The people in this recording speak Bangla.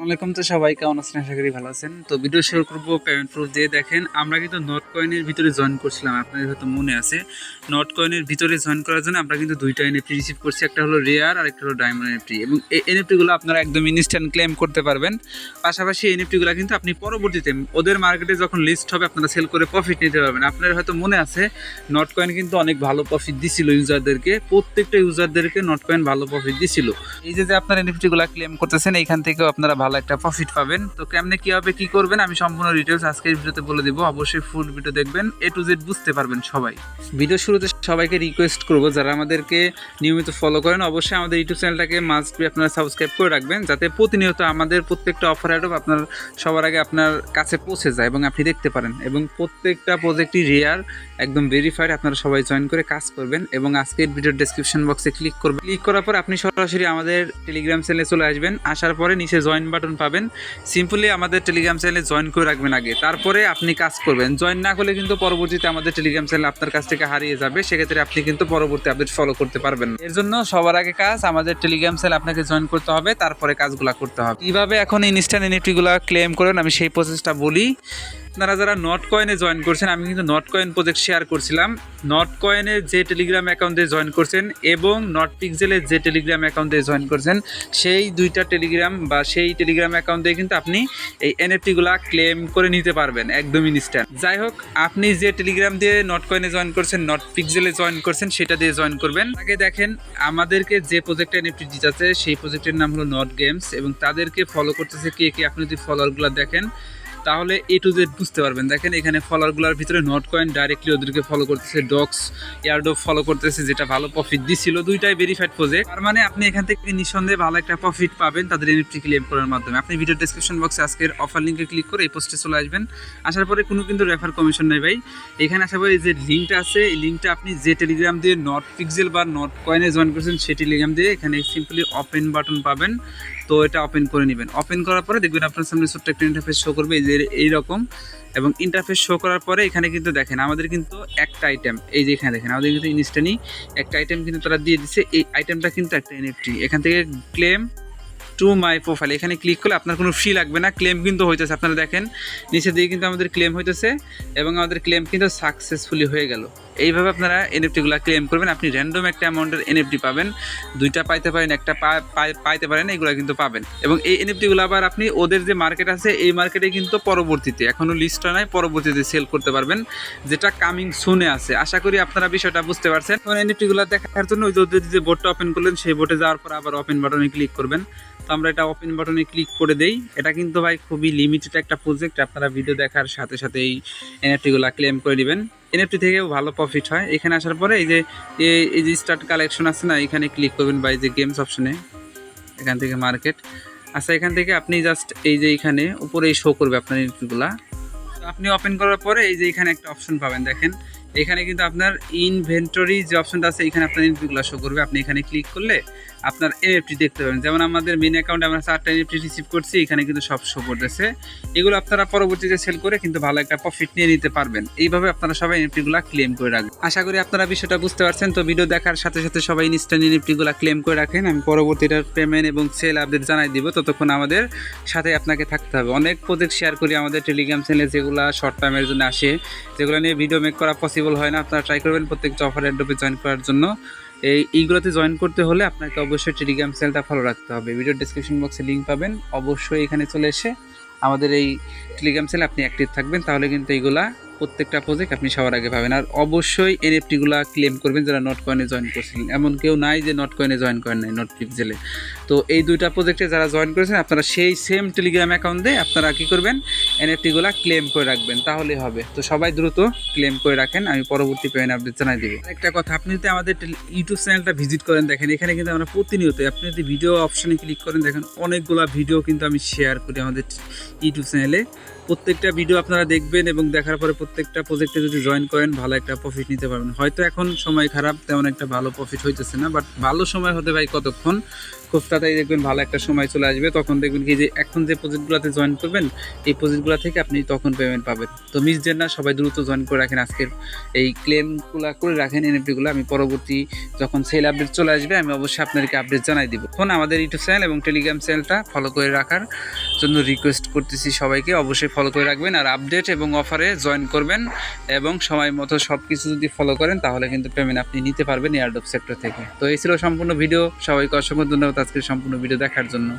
আসসালামাইকুম তো সবাই কেমন আছেন? আশা করি ভালো আছেন। তো ভিডিও শুরু করব পেমেন্ট প্রুফ দিয়ে। দেখেন, আমরা কিন্তু নট কয়েনের ভিতরে জয়েন করছিলাম। আপনাদের হয়তো মনে আছে। নট কয়েনের ভিতরে জয়েন করার জন্য আমরা কিন্তু দুইটা এনএফটি রিসিভ করছি। একটা হলো রেয়ার আর একটা হলো ডায়মন্ড এনএফটি এবং এই এনএফটিগুলো আপনারা একদম ইনস্ট্যান্ট ক্লেম করতে পারবেন। পাশাপাশি এনএফটিগুলো কিন্তু আপনি পরবর্তীতে ওদের মার্কেটে যখন লিস্ট হবে, আপনারা সেল করে প্রফিট নিতে পারবেন। আপনার হয়তো মনে আছে নট কয়েন কিন্তু অনেক ভালো প্রফিট দিছিল ইউজারদেরকে প্রত্যেকটা ইউজারদেরকে নট কয়েন ভালো প্রফিট দিছিল। এই যে আপনার এনএফটিগুলো ক্লেম করতেছেন, এইখান থেকেও আপনারা একটা প্রফিট পাবেন। তো কেমনে কীভাবে কী করবেন, আমি সম্পূর্ণ ডিটেলস আজকের ভিডিওতে বলে দিব। অবশ্যই ফুল ভিডিও দেখবেন। এ টু জেড বুঝতে পারবেন সবাই। ভিডিও শুরুতে সবাইকে রিকোয়েস্ট করব, যারা আমাদেরকে নিয়মিত ফলো করেন, অবশ্যই আমাদের ইউটিউব চ্যানেলটাকে মাস্ট বি আপনারা সাবস্ক্রাইব করে রাখবেন, যাতে প্রতিনিয়ত আমাদের প্রত্যেকটা অফার অ্যাডপ আপনার, সবার আগে আপনার কাছে পৌঁছে যায় এবং আপনি দেখতে পারেন। এবং প্রত্যেকটা প্রজেক্টই রেয়ার একদম ভেরিফাইড আপনারা সবাই জয়েন করে কাজ করবেন এবং আজকের ভিডিওর ডেসক্রিপশন বক্সে ক্লিক করবেন। ক্লিক করার পর আপনি সরাসরি আমাদের টেলিগ্রাম চ্যানেলে চলে আসবেন। আসার পরে নিচে জয়েন বাটন পাবেন। সিম্পলি আমাদের টেলিগ্রাম চ্যানেলে জয়েন করে রাখবেন আগে। তারপরে আপনি কাজ করবেন। জয়েন না করলে কিন্তু পরবর্তীতে আমাদের টেলিগ্রাম চ্যানেল আপনার কাছ থেকে হারিয়ে যাবে। সেক্ষেত্রে আপনি কিন্তু পরবর্তী আপডেট ফলো করতে পারবেন। এর জন্য সবার আগে কাজ, আমাদের টেলিগ্রাম চ্যানেল আপনাকে জয়েন করতে হবে। তারপরে কাজগুলো করতে হবে। কীভাবে এখন ইনস্ট্যান্ট এনএফটিগুলো ক্লেম করেন, আমি সেই প্রসেসটা বলি। আপনারা যারা নট কয়েনে জয়েন করছেন, আমি কিন্তু নট কয়েন প্রজেক্ট শেয়ার করছিলাম। নট কয়েনের যে টেলিগ্রাম অ্যাকাউন্টে জয়েন করছেন এবং নট পিক্সেলের যে টেলিগ্রাম অ্যাকাউন্টে জয়েন করছেন, সেই দুইটা টেলিগ্রাম বা সেই টেলিগ্রাম অ্যাকাউন্টে কিন্তু আপনি এই এনএফটিগুলা ক্লেম করে নিতে পারবেন, একদম ইনস্ট্যান্ট যাই হোক, আপনি যে টেলিগ্রাম দিয়ে নট কয়েনে জয়েন করছেন নট পিক্সেলে জয়েন করছেন, সেটা দিয়ে জয়েন করবেন। আগে দেখেন, আমাদেরকে যে প্রজেক্টে এনএফটি দিতেছে সেই প্রজেক্টের নাম হলো নট গেমস এবং তাদেরকে ফলো করতেছে কে কে? আপনি যদি ফলোয়ারগুলো দেখেন তাহলে এ টু জেড বুঝতে পারবেন। দেখেন এখানে ফলোয়ারগুলোর ভিতরে নট কয়েন ডাইরেক্টলি ওদেরকে ফলো করতেছে ডক্স এয়ারডো ফলো করতেছে, যেটা ভালো প্রফিট দিছিল। দুইটাই ভেরিফাইড প্রজেক্ট তার মানে আপনি এখান থেকে নিঃসন্দেহে ভালো একটা প্রফিট পাবেন তাদের এনএফটি ক্লেম করার মাধ্যমে। আপনি ভিডিও ডেসক্রিপশন বক্সে আজকের অফার লিঙ্কে ক্লিক করে এই পোস্টে চলে আসবেন। আসার পরে কোনো কিন্তু রেফার কমিশন নেই ভাই। এখানে আসার পরে যে লিঙ্কটা আছে, এই লিঙ্কটা আপনি যে টেলিগ্রাম দিয়ে নট পিক্সেল বা নট কয়েনে জয়েন করেছেন, সেই টেলিগ্রাম দিয়ে এখানে সিম্পলি ওপেন বাটন পাবেন। তো এটা ওপেন করে নেবেন। ওপেন করার পরে দেখবেন আপনার সামনে ছোট্ট একটা ইন্টারফেস শো করবে। এই যে এইরকম এবং ইন্টারফেস শো করার পরে এখানে কিন্তু দেখেন আমাদের কিন্তু একটা আইটেম এই যে এখানে দেখেন আমাদের কিন্তু ইনস্ট্যানি একটা আইটেম কিন্তু তারা দিয়ে দিচ্ছে এই আইটেমটা কিন্তু একটা এনএফটি এখান থেকে ক্লেম টু মাই প্রোফাইল এখানে ক্লিক করলে আপনার কোনো ফি লাগবে না ক্লেম কিন্তু হইতেছে। আপনারা দেখেন নিচে দিয়ে কিন্তু আমাদের ক্লেম হইতেছে এবং আমাদের ক্লেম কিন্তু সাকসেসফুলি হয়ে গেল। এইভাবে আপনারা এনএফটিগুলো ক্লেম করবেন। আপনি র্যান্ডম একটা অ্যামাউন্টের এনএফটি পাবেন। দুইটা পাইতে পারেন, একটা পাইতে পারেন, এগুলো কিন্তু পাবেন। এবং এই এনএফটিগুলো আবার আপনি ওদের যে মার্কেট আছে, এই মার্কেটে কিন্তু পরবর্তীতে এখনও লিস্টটা নাই, পরবর্তীতে সেল করতে পারবেন। যেটা কামিং সুনে আছে। আশা করি আপনারা বিষয়টা বুঝতে পারছেন। এখন এনএফটিগুলো দেখার জন্য ওই যে বোর্ডটা ওপেন করলেন, সেই বোর্ডে যাওয়ার পর আবার ওপেন বাটনে ক্লিক করবেন। তো আমরা এটা ওপেন বাটনে ক্লিক করে দেই। এটা কিন্তু ভাই খুবই লিমিটেড একটা প্রজেক্ট আপনারা ভিডিও দেখার সাথে সাথে এই এনএফটিগুলো ক্লেম করে নেবেন। এনএফটি থেকেও ভালো প্রফিট হয়। এখানে আসার পরে এই যে এই যে স্টার্ট কালেকশন আছে না, এখানে ক্লিক করবেন বা এই যে গেমস অপশনে এখান থেকে মার্কেট আচ্ছা এখান থেকে আপনি জাস্ট এই যে এখানে উপরেই শো করবে আপনার এনএফটিগুলা আপনি ওপেন করার পরে এই যে এখানে একটা অপশন পাবেন, দেখেন। এখানে কিন্তু আপনার ইনভেন্টরি যে অপশনটা আছে, এখানে আপনার এনএফটিগুলো শো করবে। আপনি এখানে ক্লিক করলে আপনার এনএফটি দেখতে পাবেন। যেমন আমাদের মেন অ্যাকাউন্টে আমরা চারটা এনএফটি রিসিভ করছি, এখানে কিন্তু সব শো করতেছে। এগুলো আপনারা পরবর্তীতে সেল করে কিন্তু ভালো একটা প্রফিট নিয়ে নিতে পারবেন। এইভাবে আপনারা সবাই এনএফটিগুলো ক্লেম করে রাখবেন। আশা করি আপনারা বিষয়টা বুঝতে পারছেন। তো ভিডিও দেখার সাথে সাথে সবাই ইনস্ট্যান্ট এনএফটিগুলো ক্লেম করে রাখেন। আমি পরবর্তীটার পেমেন্ট এবং সেল আপডেট জানাই দিব। ততক্ষণ আমাদের সাথে আপনাকে থাকতে হবে। অনেক প্রজেক্ট শেয়ার করি আমাদের টেলিগ্রাম চ্যানেলে যেগুলো শর্ট টাইমের জন্য আসে, যেগুলো নিয়ে ভিডিও মেক করা পসিবল হয় না, আপনারা ট্রাই করবেন প্রত্যেকটা অফার অ্যাডোপে জয়েন করার জন্য। এই, এইগুলোতে জয়েন করতে হলে আপনাকে অবশ্যই টেলিগ্রাম চ্যানেলটা ফলো রাখতে হবে। ভিডিও ডিসক্রিপশন বক্সে লিঙ্ক পাবেন। অবশ্যই এখানে চলে এসে আমাদের এই টেলিগ্রাম চ্যানেলে আপনি অ্যাক্টিভ থাকবেন, তাহলে কিন্তু এইগুলা প্রত্যেকটা প্রজেক্ট আপনি সবার আগে পাবেন। আর অবশ্যই এনএফটিগুলো ক্লেম করবেন যারা নট কয়েনে জয়েন করছিলেন এমন কেউ নাই যে নট কয়েনে জয়েন করেন নাই নট জেলে তো এই দুইটা প্রজেক্টে যারা জয়েন করেছেন, আপনারা সেই সেম টেলিগ্রাম অ্যাকাউন্টে আপনারা কী করবেন? এনএফটিগুলো ক্লেম করে রাখবেন, তাহলেই হবে। তো সবাই দ্রুত ক্লেম করে রাখেন, আমি পরবর্তী পেমেন্ট আপডেট জানাই দিব। একটা কথা, আপনি যদি আমাদের ইউটিউব চ্যানেলটা ভিজিট করেন, দেখেন, এখানে কিন্তু আমরা প্রতিনিয়ত আপনি যদি ভিডিও অপশনে ক্লিক করেন, দেখেন, অনেকগুলো ভিডিও কিন্তু আমি শেয়ার করি আমাদের ইউটিউব চ্যানেলে প্রত্যেকটা ভিডিও আপনারা দেখবেন এবং দেখার পরে প্রত্যেকটা প্রজেক্টে যদি জয়েন করেন, ভালো একটা প্রফিট নিতে পারবেন। হয়তো এখন সময় খারাপ, তেমন একটা ভালো প্রফিট হইতেছে না বাট ভালো সময় হতে ভাই কতক্ষণ? খুব তাড়াতাড়ি দেখবেন ভালো একটা সময় চলে আসবে। তখন দেখবেন কি যে, এখন যে প্রজেক্টগুলোতে জয়েন করবেন, এই প্রজেক্টগুলো থেকে আপনি তখন পেমেন্ট পাবেন। তো মিস দেন না সবাই দ্রুত জয়েন করে রাখেন আজকের এই ক্লেমগুলো করে রাখেন এনএফটিগুলো আমি পরবর্তী যখন সেল আপডেট চলে আসবে, আমি অবশ্যই আপনাদেরকে আপডেট জানাই দিব। তখন আমাদের ইউটিউব চ্যানেল এবং টেলিগ্রাম চ্যানেলটা ফলো করে রাখার জন্য রিকোয়েস্ট করতেছি সবাইকে। অবশ্যই ফলো করে রাখবেন আর আপডেট এবং অফারে জয়েন করবেন এবং সময় মতো সব কিছু যদি ফলো করেন, তাহলে কিন্তু পেমেন্ট আপনি নিতে পারবেন এয়ারডপ সেক্টর থেকে। তো এই ছিল সম্পূর্ণ ভিডিও সবাইকে অসংখ্য ধন্যবাদ আজকের সম্পূর্ণ ভিডিও দেখার জন্য।